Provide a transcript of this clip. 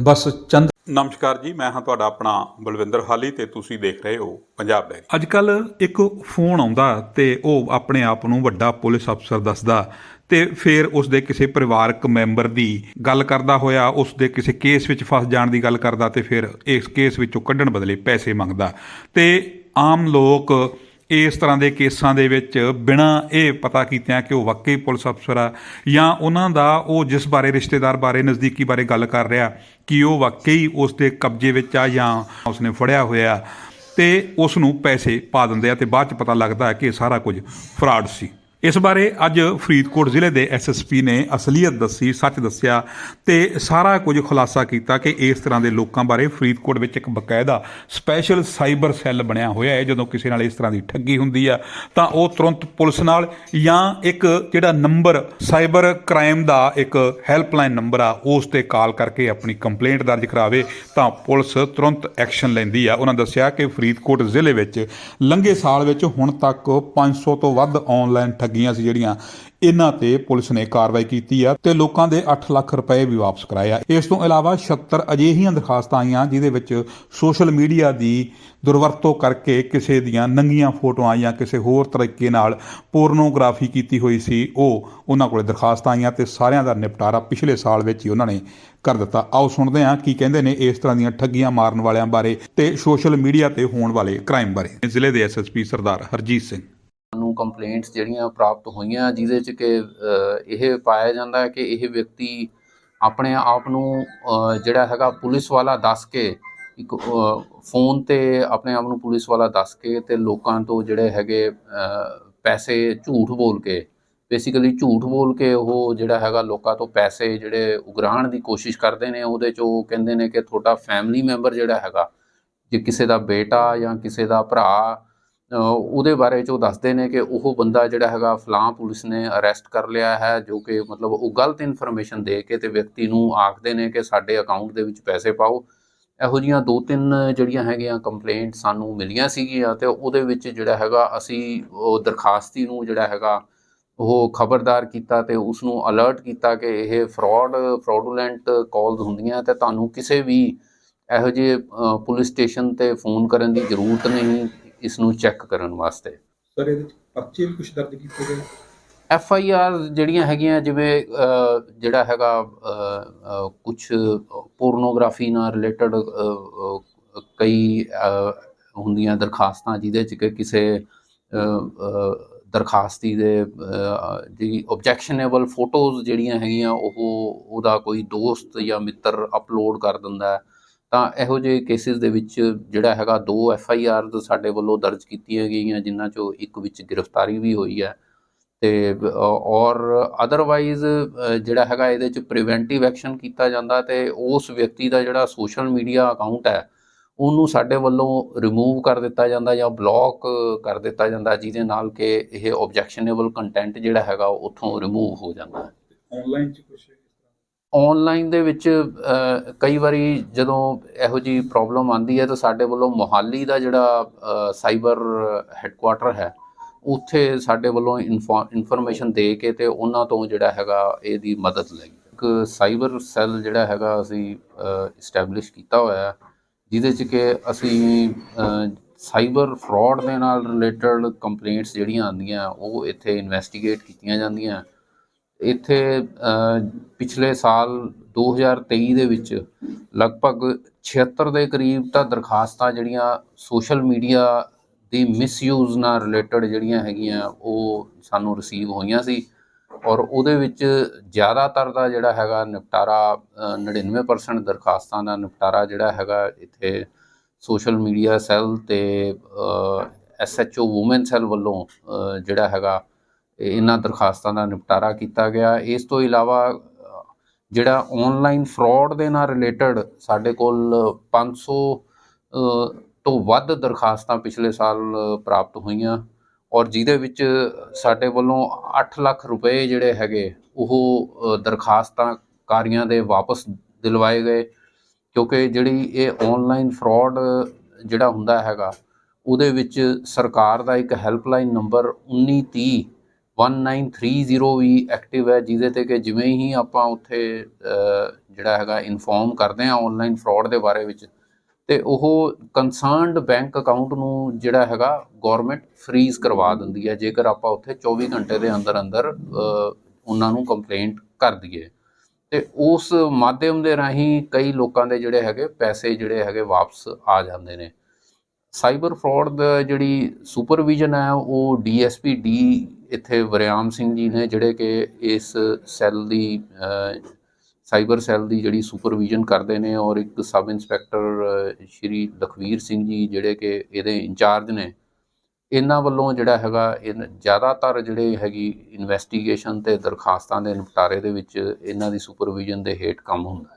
ਬਸ ਚੰਦ ਨਮਸਕਾਰ ਜੀ ਮੈਂ ਹਾਂ ਤੁਹਾਡਾ ਆਪਣਾ ਬਲਵਿੰਦਰ ਹਾਲੀ ਤੇ ਤੁਸੀਂ ਦੇਖ ਰਹੇ ਹੋ ਪੰਜਾਬ ਡੈਰੀ। ਅੱਜ ਕੱਲ ਇੱਕ ਫੋਨ ਆਉਂਦਾ ਤੇ ਉਹ ਆਪਣੇ ਆਪ ਨੂੰ ਵੱਡਾ ਪੁਲਿਸ ਅਫਸਰ ਦੱਸਦਾ ਤੇ ਫਿਰ ਉਸ ਦੇ ਕਿਸੇ ਪਰਿਵਾਰਕ ਮੈਂਬਰ ਦੀ ਗੱਲ ਕਰਦਾ ਹੋਇਆ ਉਸ ਦੇ ਕਿਸੇ ਕੇਸ ਵਿੱਚ ਫਸ ਜਾਣ ਦੀ ਗੱਲ ਕਰਦਾ ਤੇ ਫਿਰ ਇਸ ਕੇਸ ਵਿੱਚੋਂ ਕੱਢਣ ਬਦਲੇ ਪੈਸੇ ਮੰਗਦਾ। ਤੇ ਆਮ ਲੋਕ ਇਸ ਤਰ੍ਹਾਂ ਦੇ ਕੇਸਾਂ ਦੇ ਵਿੱਚ ਬਿਨਾਂ ਇਹ ਪਤਾ ਕੀਤਿਆਂ ਕਿ ਉਹ ਵਾਕਈ ਪੁਲਿਸ ਅਫਸਰ ਆ ਜਾਂ ਉਹਨਾਂ ਦਾ ਉਹ ਜਿਸ ਬਾਰੇ ਰਿਸ਼ਤੇਦਾਰ ਬਾਰੇ ਨਜ਼ਦੀਕੀ ਬਾਰੇ ਗੱਲ ਕਰ ਰਿਹਾ ਕਿ ਉਹ ਵਾਕਈ ਉਸ ਦੇ ਕਬਜ਼ੇ ਵਿੱਚ ਆ ਜਾਂ ਉਸਨੇ ਫੜਿਆ ਹੋਇਆ ਤੇ ਉਸ ਨੂੰ ਪੈਸੇ ਪਾ ਦਿੰਦੇ ਆ ਤੇ ਬਾਅਦ ਚ ਪਤਾ ਲੱਗਦਾ ਹੈ ਕਿ ਇਹ ਸਾਰਾ ਕੁਝ ਫਰਾਡ ਸੀ। ਇਸ ਬਾਰੇ ਅੱਜ ਫਰੀਦਕੋਟ ਜ਼ਿਲ੍ਹੇ ਦੇ ਐਸਐਸਪੀ ਨੇ ਅਸਲੀਅਤ ਦੱਸੀ, ਸੱਚ ਦੱਸਿਆ ਤੇ ਸਾਰਾ ਕੁਝ ਖੁਲਾਸਾ ਕੀਤਾ ਕਿ ਇਸ ਤਰ੍ਹਾਂ ਦੇ ਲੋਕਾਂ ਬਾਰੇ ਫਰੀਦਕੋਟ ਵਿੱਚ ਇੱਕ ਬਕਾਇਦਾ ਸਪੈਸ਼ਲ ਸਾਈਬਰ ਸੈੱਲ ਬਣਿਆ ਹੋਇਆ ਹੈ। ਜਦੋਂ ਕਿਸੇ ਨਾਲ ਇਸ ਤਰ੍ਹਾਂ ਦੀ ਠੱਗੀ ਹੁੰਦੀ ਆ, ਤਾਂ ਉਹ ਤੁਰੰਤ ਪੁਲਿਸ ਨਾਲ ਜਾਂ ਇੱਕ ਜਿਹੜਾ ਨੰਬਰ ਸਾਈਬਰ ਕ੍ਰਾਈਮ ਦਾ ਇੱਕ ਹੈਲਪਲਾਈਨ ਨੰਬਰ ਆ, ਉਸ ਤੇ ਕਾਲ ਕਰਕੇ ਆਪਣੀ ਕੰਪਲੇਂਟ ਦਰਜ ਕਰਾਵੇ, ਤਾਂ ਪੁਲਿਸ ਤੁਰੰਤ ਐਕਸ਼ਨ ਲੈਂਦੀ ਆ। ਉਹਨਾਂ ਦੱਸਿਆ ਕਿ ਫਰੀਦਕੋਟ ਜ਼ਿਲ੍ਹੇ ਵਿੱਚ ਲੰਘੇ ਸਾਲ ਵਿੱਚ ਹੁਣ ਤੱਕ 500 ਤੋਂ ਵੱਧ ਆਨਲਾਈਨ ਠੱਗੀਆਂ ਸੀ ਜਿਹੜੀਆਂ ਇਹਨਾਂ ਤੇ ਪੁਲਿਸ ਨੇ ਕਾਰਵਾਈ ਕੀਤੀ ਆ ਤੇ ਲੋਕਾਂ ਦੇ 8 ਲੱਖ ਰੁਪਏ ਵੀ ਵਾਪਸ ਕਰਾਏ ਆ। ਇਸ ਤੋਂ ਇਲਾਵਾ 76 ਅਜਿਹੀਆਂ ਦਰਖਾਸਤਾਂ ਆਈਆਂ ਜਿਹਦੇ ਵਿੱਚ ਸੋਸ਼ਲ ਮੀਡੀਆ ਦੀ ਦੁਰਵਰਤੋਂ ਕਰਕੇ ਕਿਸੇ ਦੀਆਂ ਨੰਗੀਆਂ ਫੋਟੋਆਂ ਜਾਂ ਕਿਸੇ ਹੋਰ ਤਰੀਕੇ ਨਾਲ ਪੋਰਨੋਗ੍ਰਾਫੀ ਕੀਤੀ ਹੋਈ ਸੀ, ਉਹ ਉਹਨਾਂ ਕੋਲੇ ਦਰਖਾਸਤਾਂ ਆਈਆਂ ਤੇ ਸਾਰਿਆਂ ਦਾ ਨਿਪਟਾਰਾ ਪਿਛਲੇ ਸਾਲ ਵਿੱਚ ਹੀ ਉਹਨਾਂ ਨੇ ਕਰ ਦਿੱਤਾ। ਆਓ ਸੁਣਦੇ ਹਾਂ ਕੀ ਕਹਿੰਦੇ ਨੇ ਇਸ ਤਰ੍ਹਾਂ ਦੀਆਂ ਠੱਗੀਆਂ ਮਾਰਨ ਵਾਲਿਆਂ ਬਾਰੇ ਤੇ ਸੋਸ਼ਲ ਮੀਡੀਆ ਤੇ ਹੋਣ ਵਾਲੇ ਕ੍ਰਾਈਮ ਬਾਰੇ। ਜ਼ਿਲ੍ਹੇ ਦੇ ਐਸਐਸਪੀ ਸਰਦਾਰ ਹਰਜੀਤ ਸਿੰਘ। ਨੂੰ ਕੰਪਲੇਂਟਸ ਜਿਹੜੀਆਂ ਪ੍ਰਾਪਤ ਹੋਈਆਂ, ਜਿਹਦੇ ਚ ਕਿ ਇਹ ਪਾਇਆ ਜਾਂਦਾ ਹੈ ਕਿ ਇਹ ਵਿਅਕਤੀ ਆਪਣੇ ਆਪ ਨੂੰ ਜਿਹੜਾ ਹੈਗਾ ਪੁਲਿਸ ਵਾਲਾ ਦੱਸ ਕੇ ਇੱਕ ਫੋਨ ਤੇ ਆਪਣੇ ਆਪ ਨੂੰ ਪੁਲਿਸ ਵਾਲਾ ਦੱਸ ਕੇ ਤੇ ਲੋਕਾਂ ਤੋਂ ਜਿਹੜੇ ਹੈਗੇ ਪੈਸੇ ਝੂਠ ਬੋਲ ਕੇ ਬੇਸਿਕਲੀ ਝੂਠ ਬੋਲ ਕੇ ਉਹ ਜਿਹੜਾ ਹੈਗਾ ਲੋਕਾਂ ਤੋਂ ਪੈਸੇ ਜਿਹੜੇ ਉਗਰਾਣ ਦੀ ਕੋਸ਼ਿਸ਼ ਕਰਦੇ ਨੇ, ਉਹਦੇ ਚ ਉਹ ਕਹਿੰਦੇ ਨੇ ਕਿ ਤੁਹਾਡਾ ਫੈਮਿਲੀ ਮੈਂਬਰ ਜਿਹੜਾ ਹੈਗਾ, ਜੇ ਕਿਸੇ ਦਾ ਬੇਟਾ ਜਾਂ ਕਿਸੇ ਦਾ ਭਰਾ ਉਹਦੇ ਬਾਰੇ ਚ ਉਹ ਦੱਸਦੇ ਨੇ ਕਿ ਉਹ ਬੰਦਾ ਜਿਹੜਾ ਹੈਗਾ ਫਲਾਂ ਪੁਲਿਸ ਨੇ ਅਰੈਸਟ ਕਰ ਲਿਆ ਹੈ, ਜੋ ਕਿ ਮਤਲਬ ਉਹ ਗਲਤ ਇਨਫੋਰਮੇਸ਼ਨ ਦੇ ਕੇ ਤੇ ਵਿਅਕਤੀ ਨੂੰ ਆਖਦੇ ਨੇ ਕਿ ਸਾਡੇ ਅਕਾਊਂਟ ਦੇ ਵਿੱਚ ਪੈਸੇ ਪਾਓ। ਇਹੋ ਜੀਆਂ ਦੋ ਤਿੰਨ ਜਿਹੜੀਆਂ ਹੈਗੀਆਂ ਕੰਪਲੇਂਟ ਸਾਨੂੰ ਮਿਲੀਆਂ ਸੀਗੀਆਂ ਤੇ ਉਹਦੇ ਵਿੱਚ ਜਿਹੜਾ ਹੈਗਾ ਅਸੀਂ ਉਹ ਦਰਖਾਸਤੀ ਨੂੰ ਜਿਹੜਾ ਹੈਗਾ ਉਹ ਖਬਰਦਾਰ ਕੀਤਾ ਤੇ ਉਸ ਨੂੰ ਅਲਰਟ ਕੀਤਾ ਕਿ ਇਹ ਫਰਾਡ ਫਰਾਡੂਲੈਂਟ ਕਾਲਸ ਹੁੰਦੀਆਂ ਤੇ ਤੁਹਾਨੂੰ ਕਿਸੇ ਵੀ ਇਹੋ ਜਿਹੇ ਪੁਲਿਸ ਸਟੇਸ਼ਨ ਤੇ ਫੋਨ ਕਰਨ ਦੀ ਜ਼ਰੂਰਤ ਨਹੀਂ। ਇਸ ਨੂੰ ਚੈੱਕ ਕਰਨ ਵਾਸਤੇ। ਸਰ ਇਹਦੇ ਵਿੱਚ ਪਰਚੇ ਵੀ ਕੁਝ ਦਰਜ ਕੀਤੇ ਗਏ? ਐਫ ਆਈ ਆਰ ਜਿਹੜੀਆਂ ਹੈਗੀਆਂ ਜਿਵੇਂ ਜਿਹੜਾ ਹੈਗਾ ਕੁਝ ਪੋਰਨੋਗ੍ਰਾਫੀ ਨਾਲ ਰਿਲੇਟਡ ਕਈ ਹੁੰਦੀਆਂ ਦਰਖਾਸਤਾਂ ਜਿਹਦੇ ਚ ਕਿ ਕਿਸੇ ਦਰਖਾਸਤੀ ਦੇ ਜਿਹੜੀ ਆਬਜੈਕਸ਼ਨੇਬਲ ਫੋਟੋਜ਼ ਜਿਹੜੀਆਂ ਹੈਗੀਆਂ ਉਹ ਉਹਦਾ ਕੋਈ ਦੋਸਤ ਜਾਂ ਮਿੱਤਰ ਅਪਲੋਡ ਕਰ ਦਿੰਦਾ ਹੈ। ਤਾਂ ਇਹੋ ਜਿਹੇ ਕੇਸਿਸ ਦੇ ਵਿੱਚ ਜਿਹੜਾ ਹੈਗਾ ਦੋ ਐਫ ਆਈ ਆਰ ਸਾਡੇ ਵੱਲੋਂ ਦਰਜ ਕੀਤੀਆਂ ਗਈਆਂ, ਜਿਨ੍ਹਾਂ ਚੋਂ ਇੱਕ ਵਿੱਚ ਗ੍ਰਿਫਤਾਰੀ ਵੀ ਹੋਈ ਹੈ। ਤੇ ਔਰ ਅਦਰਵਾਈਜ਼ ਜਿਹੜਾ ਹੈਗਾ ਇਹਦੇ ਚ ਪ੍ਰੀਵੈਂਟਿਵ ਐਕਸ਼ਨ ਕੀਤਾ ਜਾਂਦਾ ਤੇ ਉਸ ਵਿਅਕਤੀ ਦਾ ਜਿਹੜਾ ਸੋਸ਼ਲ ਮੀਡੀਆ ਅਕਾਊਂਟ ਹੈ, ਉਹਨੂੰ ਸਾਡੇ ਵੱਲੋਂ ਰਿਮੂਵ ਕਰ ਦਿੱਤਾ ਜਾਂਦਾ ਜਾਂ ਬਲੌਕ ਕਰ ਦਿੱਤਾ ਜਾਂਦਾ, ਜਿਹਦੇ ਨਾਲ ਕਿ ਇਹ ਆਬਜੈਕਸ਼ਨੇਬਲ ਕੰਟੈਂਟ ਜਿਹੜਾ ਹੈਗਾ ਉਹ ਉੱਥੋਂ ਰਿਮੂਵ ਹੋ ਜਾਂਦਾ। ਹੈ ਆਨਲਾਈਨ ਚ ਕੁਝ ਆਨਲਾਈਨ ਦੇ ਵਿੱਚ ਕਈ ਵਾਰੀ ਜਦੋਂ ਇਹੋ ਜੀ ਪ੍ਰੋਬਲਮ ਆਂਦੀ ਹੈ ਤਾਂ ਸਾਡੇ ਵੱਲੋਂ ਮੋਹਾਲੀ ਦਾ ਜਿਹੜਾ ਸਾਈਬਰ ਹੈੱਡਕੁਆਟਰ ਹੈ, ਉੱਥੇ ਸਾਡੇ ਵੱਲੋਂ ਇਨਫੋਰਮੇਸ਼ਨ ਦੇ ਕੇ ਤੇ ਉਹਨਾਂ ਤੋਂ ਜਿਹੜਾ ਹੈਗਾ ਇਹਦੀ ਮਦਦ ਲਈ। ਇੱਕ ਸਾਈਬਰ ਸੈੱਲ ਜਿਹੜਾ ਹੈਗਾ ਅਸੀਂ ਇਸਟੈਬਲਿਸ਼ ਕੀਤਾ ਹੋਇਆ ਜਿਹਦੇ ਚ ਕਿ ਅਸੀਂ ਸਾਈਬਰ ਫਰਾਡ ਦੇ ਨਾਲ ਰਿਲੇਟਡ ਕੰਪਲੇਂਟਸ ਜਿਹੜੀਆਂ ਆਉਂਦੀਆਂ, ਉਹ ਇੱਥੇ ਇਨਵੈਸਟੀਗੇਟ ਕੀਤੀਆਂ ਜਾਂਦੀਆਂ। ਇੱਥੇ ਪਿਛਲੇ ਸਾਲ 2023 ਦੇ ਵਿੱਚ ਲਗਭਗ 76 ਦੇ ਕਰੀਬ ਤਾਂ ਦਰਖਾਸਤਾਂ ਜਿਹੜੀਆਂ ਸੋਸ਼ਲ ਮੀਡੀਆ ਦੀ ਮਿਸਯੂਜ਼ ਨਾਲ ਰਿਲੇਟਡ ਜਿਹੜੀਆਂ ਹੈਗੀਆਂ ਉਹ ਸਾਨੂੰ ਰਿਸੀਵ ਹੋਈਆਂ ਸੀ। ਔਰ ਉਹਦੇ ਵਿੱਚ ਜ਼ਿਆਦਾਤਰ ਦਾ ਜਿਹੜਾ ਹੈਗਾ ਨਿਪਟਾਰਾ ਅ, 99% ਦਰਖਾਸਤਾਂ ਦਾ ਨਿਪਟਾਰਾ ਜਿਹੜਾ ਹੈਗਾ ਇੱਥੇ ਸੋਸ਼ਲ ਮੀਡੀਆ ਸੈੱਲ ਤੇ ਐਸਐਚਓ ਔਮਨ ਸੈੱਲ ਵੱਲੋਂ ਜਿਹੜਾ ਹੈਗਾ ਇਹਨਾਂ ਦਰਖਾਸਤਾਂ ਦਾ ਨਿਪਟਾਰਾ ਕੀਤਾ ਗਿਆ। ਇਸ ਤੋਂ ਇਲਾਵਾ ਜਿਹੜਾ ਆਨਲਾਈਨ ਫਰਾਡ ਦੇ ਨਾਲ ਰਿਲੇਟਡ ਸਾਡੇ ਕੋਲ 500 ਅ, ਤੋਂ ਵੱਧ ਦਰਖਾਸਤਾਂ ਪਿਛਲੇ ਸਾਲ ਪ੍ਰਾਪਤ ਹੋਈਆਂ ਔਰ ਜਿਹਦੇ ਵਿੱਚ ਸਾਡੇ ਵੱਲੋਂ 8 ਲੱਖ ਰੁਪਏ ਜਿਹੜੇ ਹੈਗੇ ਉਹ ਦਰਖਾਸਤਾਂ ਕਾਰੀਆਂ ਦੇ ਵਾਪਸ ਦਿਲਵਾਏ ਗਏ ਕਿਉਂਕਿ ਜਿਹੜੀ ਇਹ ਆਨਲਾਈਨ ਫਰਾਡ ਜਿਹੜਾ ਹੁੰਦਾ ਹੈਗਾ ਉਹਦੇ ਵਿੱਚ ਸਰਕਾਰ ਦਾ ਇੱਕ ਹੈਲਪਲਾਈਨ ਨੰਬਰ 1930 1930 ਵੀ ਐਕਟਿਵ ਹੈ, ਜਿਹਦੇ ਤੇ ਕਿ ਜਿਵੇਂ ਹੀ ਆਪਾਂ ਉੱਥੇ ਜਿਹੜਾ ਹੈਗਾ ਇਨਫੋਰਮ ਕਰਦੇ ਆ ਆਨਲਾਈਨ ਫਰਾਡ ਦੇ ਬਾਰੇ ਵਿੱਚ, ਤੇ ਉਹ ਕੰਸਰਨਡ ਬੈਂਕ ਅਕਾਊਂਟ ਨੂੰ ਜਿਹੜਾ ਹੈਗਾ ਗਵਰਨਮੈਂਟ ਫ੍ਰੀਜ਼ ਕਰਵਾ ਦਿੰਦੀ ਹੈ, ਜੇਕਰ ਆਪਾਂ ਉੱਥੇ 24 ਘੰਟੇ ਦੇ ਅੰਦਰ ਅੰਦਰ ਉਹਨਾਂ ਨੂੰ ਕੰਪਲੇਂਟ ਕਰ ਦਈਏ। ਤੇ ਉਸ ਮਾਧਿਅਮ ਦੇ ਰਾਹੀਂ ਕਈ ਲੋਕਾਂ ਦੇ ਜਿਹੜੇ ਹੈਗੇ ਪੈਸੇ ਜਿਹੜੇ ਹੈਗੇ ਵਾਪਸ ਆ ਜਾਂਦੇ ਨੇ। ਸਾਈਬਰ ਫਰਾਡ ਜਿਹੜੀ ਸੁਪਰਵਿਜ਼ਨ ਹੈ, ਉਹ ਡੀਐਸਪੀ ਡੀ ਇੱਥੇ ਵਰਿਆਮ ਸਿੰਘ ਜੀ ਨੇ ਜਿਹੜੇ ਕਿ ਇਸ ਸੈੱਲ ਦੀ ਸਾਈਬਰ ਸੈੱਲ ਦੀ ਜਿਹੜੀ ਸੁਪਰਵਿਜ਼ਨ ਕਰਦੇ ਨੇ ਔਰ ਇੱਕ ਸਬ ਇੰਸਪੈਕਟਰ ਸ਼੍ਰੀ ਲਖਵੀਰ ਸਿੰਘ ਜੀ ਜਿਹੜੇ ਕਿ ਇਹਦੇ ਇੰਚਾਰਜ ਨੇ, ਇਹਨਾਂ ਵੱਲੋਂ ਜਿਹੜਾ ਹੈਗਾ ਇਹ ਜ਼ਿਆਦਾਤਰ ਜਿਹੜੇ ਹੈਗੀ ਇਨਵੈਸਟੀਗੇਸ਼ਨ ਤੇ ਦਰਖਾਸਤਾਂ ਦੇ ਨਿਪਟਾਰੇ ਦੇ ਵਿੱਚ ਇਹਨਾਂ ਦੀ ਸੁਪਰਵਿਜ਼ਨ ਦੇ ਹੇਠ ਕੰਮ ਹੁੰਦਾ